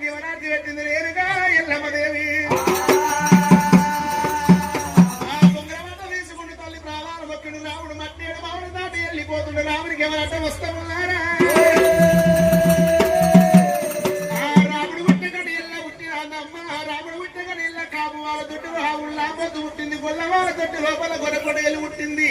జీవనార్థి పెట్టింది నేనుగా ఎల్లమ్మదేవి రాముడు మట్టేడు మామిడి దాటి వెళ్ళిపోతుండే రాముడికి ఎవరంటే వస్తామన్నారా రాముడు పుట్టగడి ఎల్ల పుట్టిన రాముడు పుట్టగడి ఎల్ల వాళ్ళ తొట్టి రాముడు లాభొద్దు పుట్టింది గొల్ల వాళ్ళ తొట్టి లోపల గొడగొడగలు పుట్టింది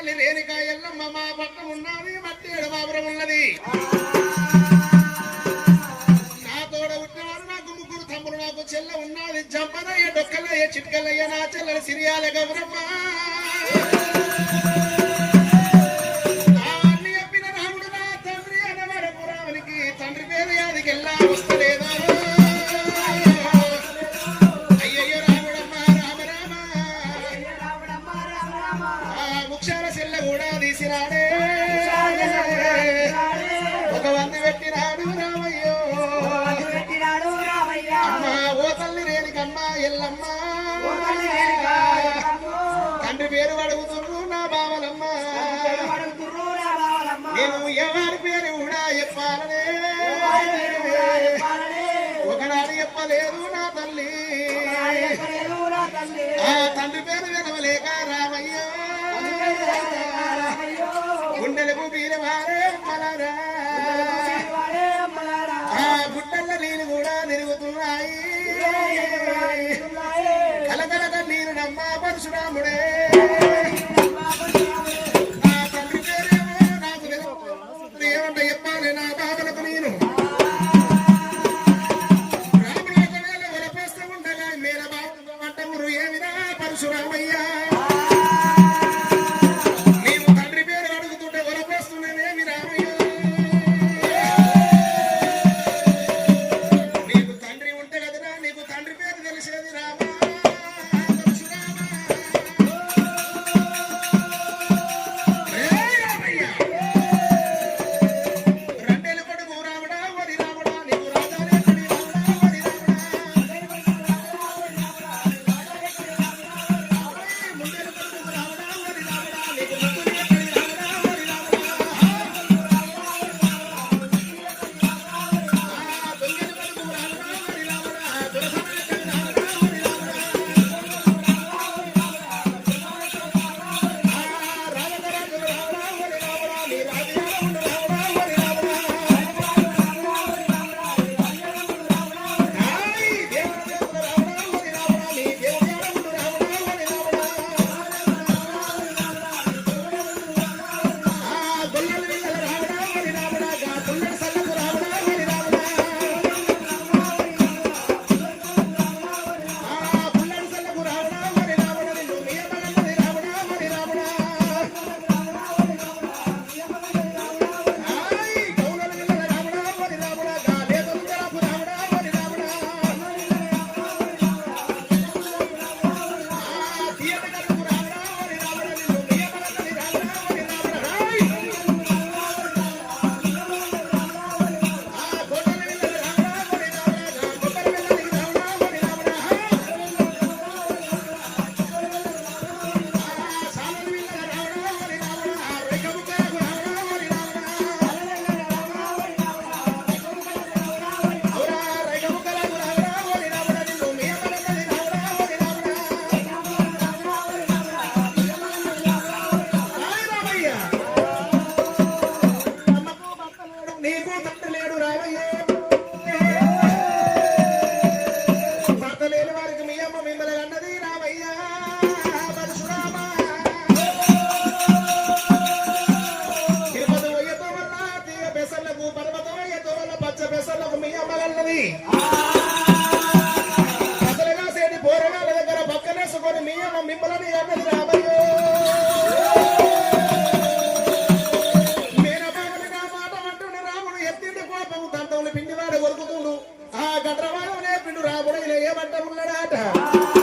తల్లి రేణికా ఎల్లమ్మ మా పక్కన ఉన్నది మట్టేడు మాపురం ఉన్నది. నా తోడ ఉన్నవారు నాకు ముగ్గురు తమ్ముడు నాకు చెల్ల ఉన్నది. జంపనయ్య డొక్కలయ్య చిట్కలయ్య నా చెల్లెలు సిరియాల గౌరమ్మ. తండ్రి పేద యాదికి ఎలా వస్తలేదా? తండ్రి పేరు వినవలేక రామయ్యో గుండెలకు బీరవారే మలరా ఆ గుట్టల నీళ్ళు కూడా తిరుగుతున్నాయి. కలకలక నీరు నమ్మ పరశురాముడే. Ah.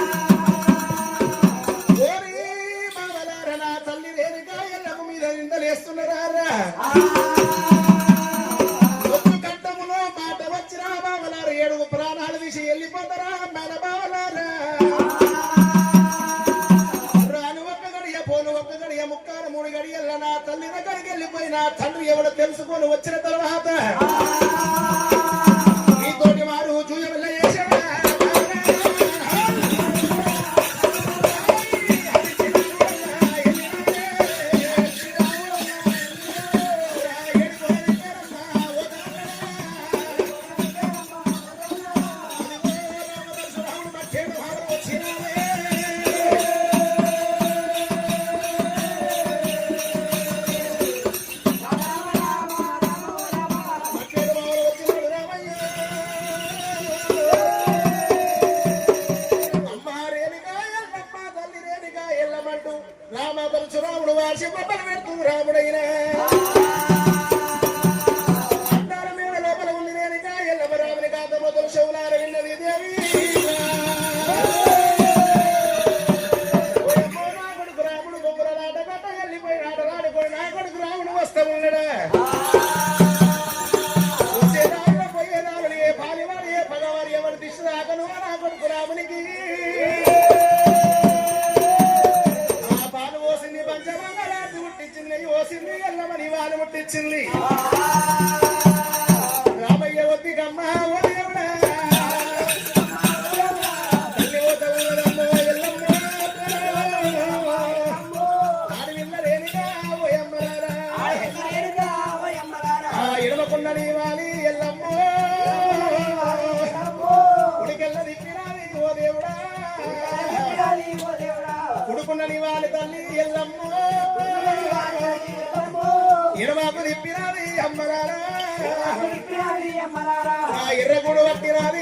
ముట్టించింది ఓసింది ఎల్లమని వాళ్ళు ముట్టించింది. రామయ్య వద్దికమ్మా ఎర్రగూడు పట్టిరాని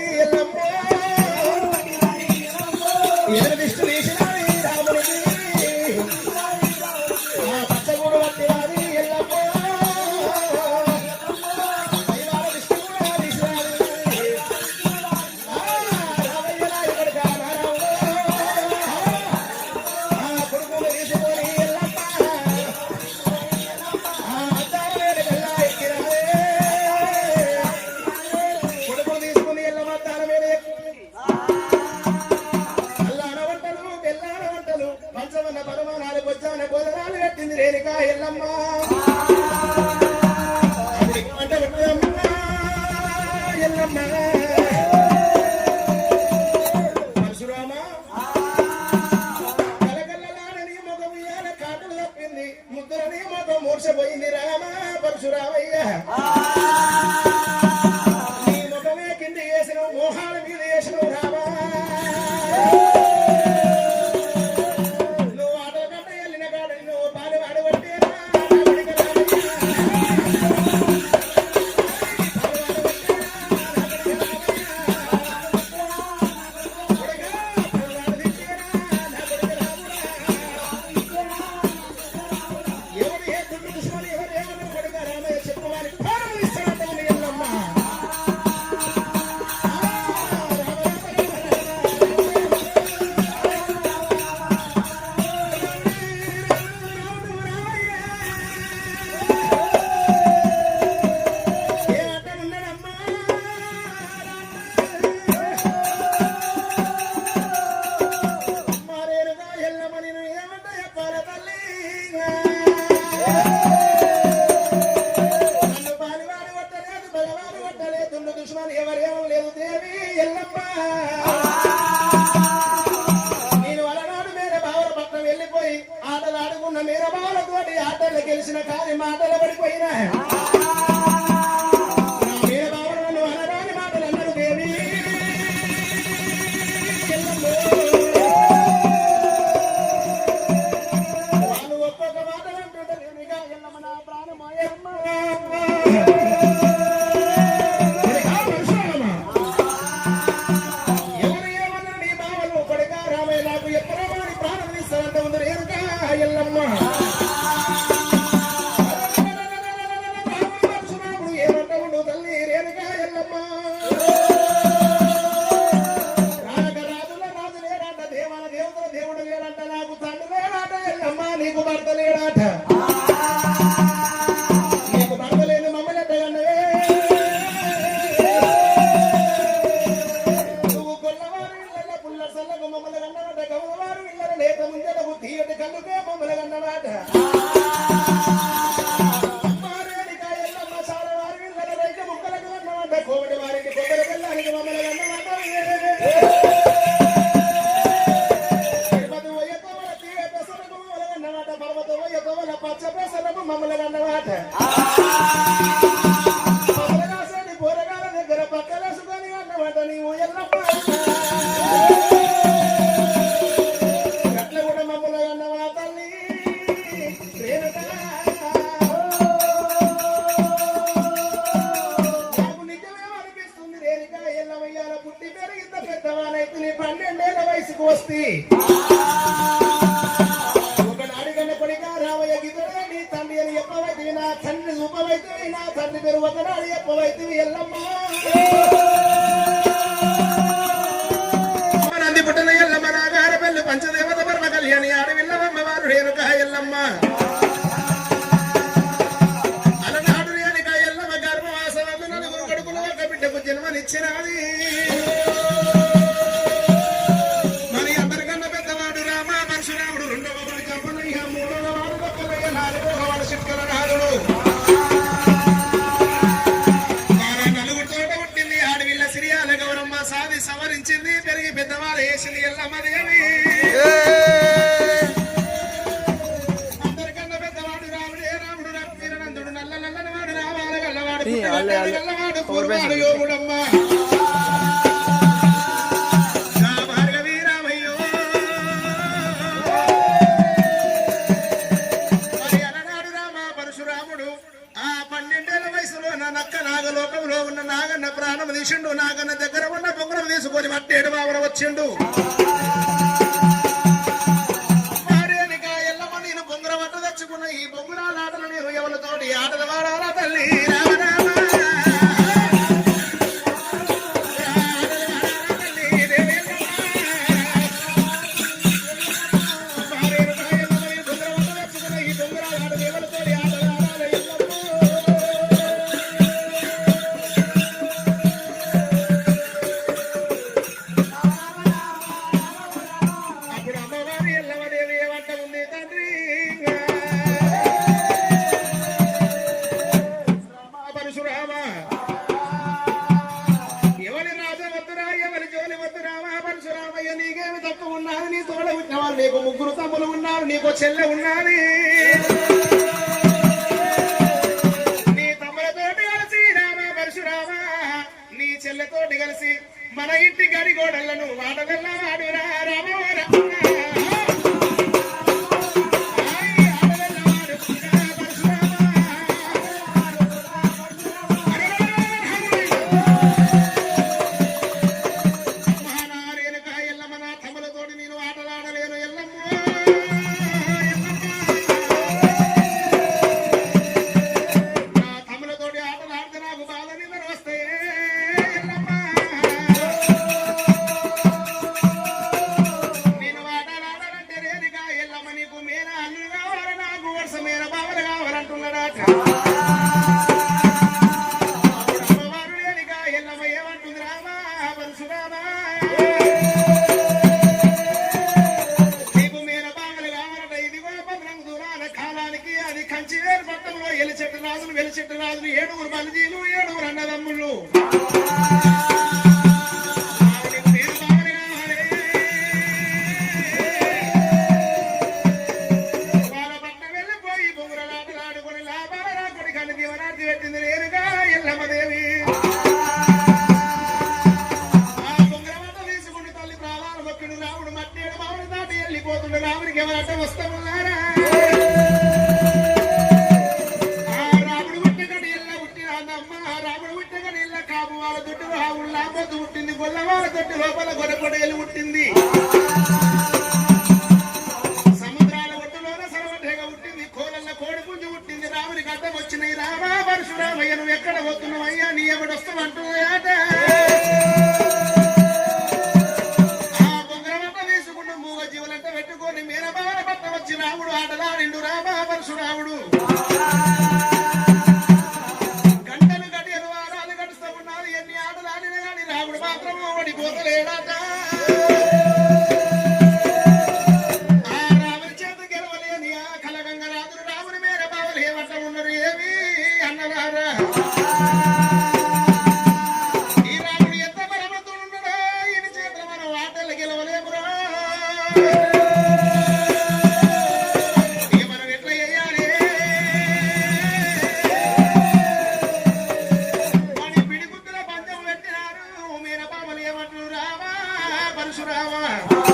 ఇంటి గడి గోడలను వాడవెల్ల వాడురా రామవరా ఎలిచెట్టు రాజులు వెలిచెట్టు రాజులు ఏడుగురు బలిజీలు ఏడుగురు అన్నదమ్ముళ్ళు. నువ్వు ఎక్కడ పోతున్నావు? అయ్యా నీ ఎవడొస్తావు should have a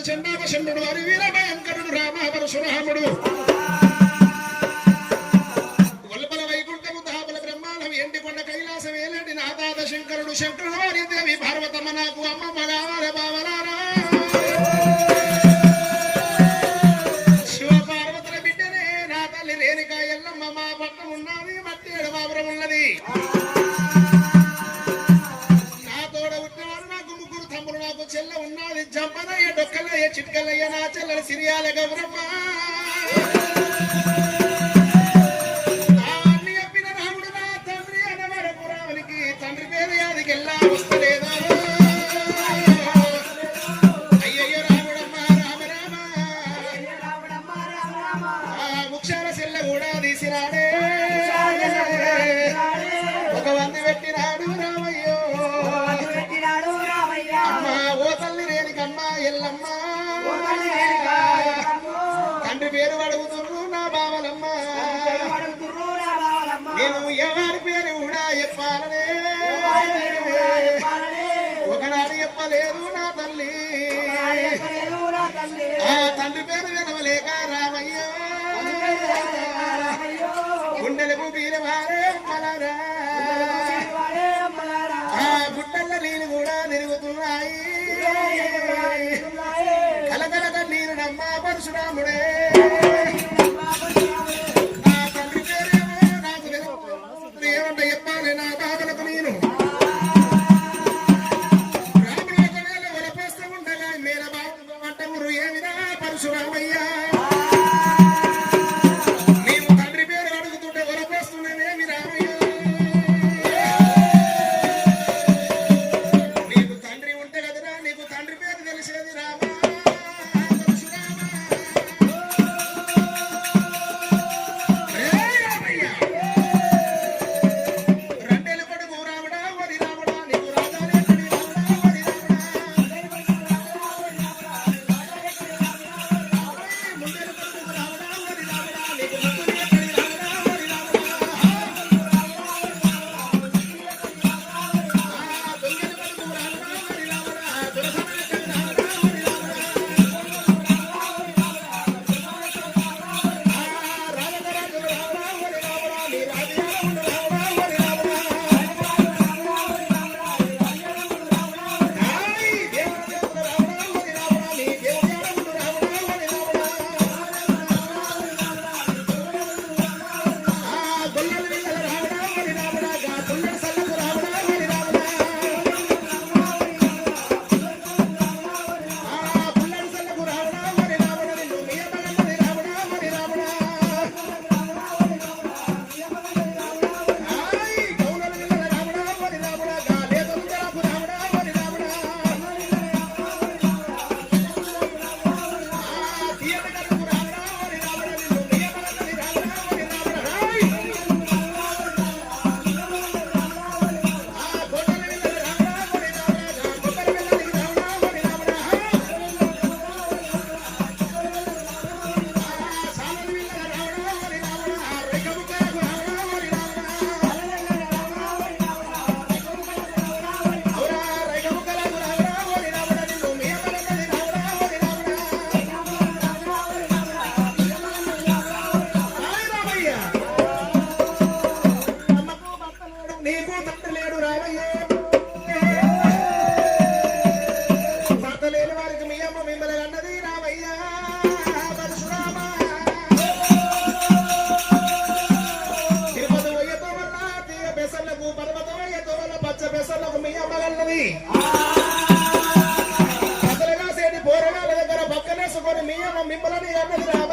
చంద్రుడు చండాక చంద్రుడు హరి భయంకరుడు రామ పరశురాముడు. వల్లపల వైకుంఠము దాపల బ్రహ్మాండం ఎండికొండ కైలాసం ఏలేటి నాదాద శంకరుడు శంకరుడు వారి డొక్కలయ్య నా చెల్లెల సిరియాల గౌరమ్మ రాముడు తండ్రి అనవరపు రామునికి తండ్రి వస్తలేదా? అయ్యయ్య రాముడమ్మ రామ రామ. ముక్షాల సెల్ల కూడా తీసిరాడే. ఒక వంది పెట్టినాడు రామ తండ్రి పేరు అడుగుతున్నారు నా బావలమ్మ. నేను ఎవరి పేరు కూడా చెప్పాలనే ఒకనాడు చెప్పలేదు నా తల్లి. ఆ తండ్రి పేరు వినవలేక రామయ్య. గుండెలకు బీరవారే మలరా ఆ గుట్టల నీళ్ళు కూడా తిరుగుతున్నాయి పరశురాముడే నా తండ్రి పేరేమో నాకు తెలియదు. ఏమంట చెప్పాలి నా బాధలకు నేను Dale por ahí. మీ అమ్మ అసలుగా సేటి పోరగాల దగ్గర పక్కనేసుకొని మీ అమ్మ మిమ్మల్ని అన్నది రా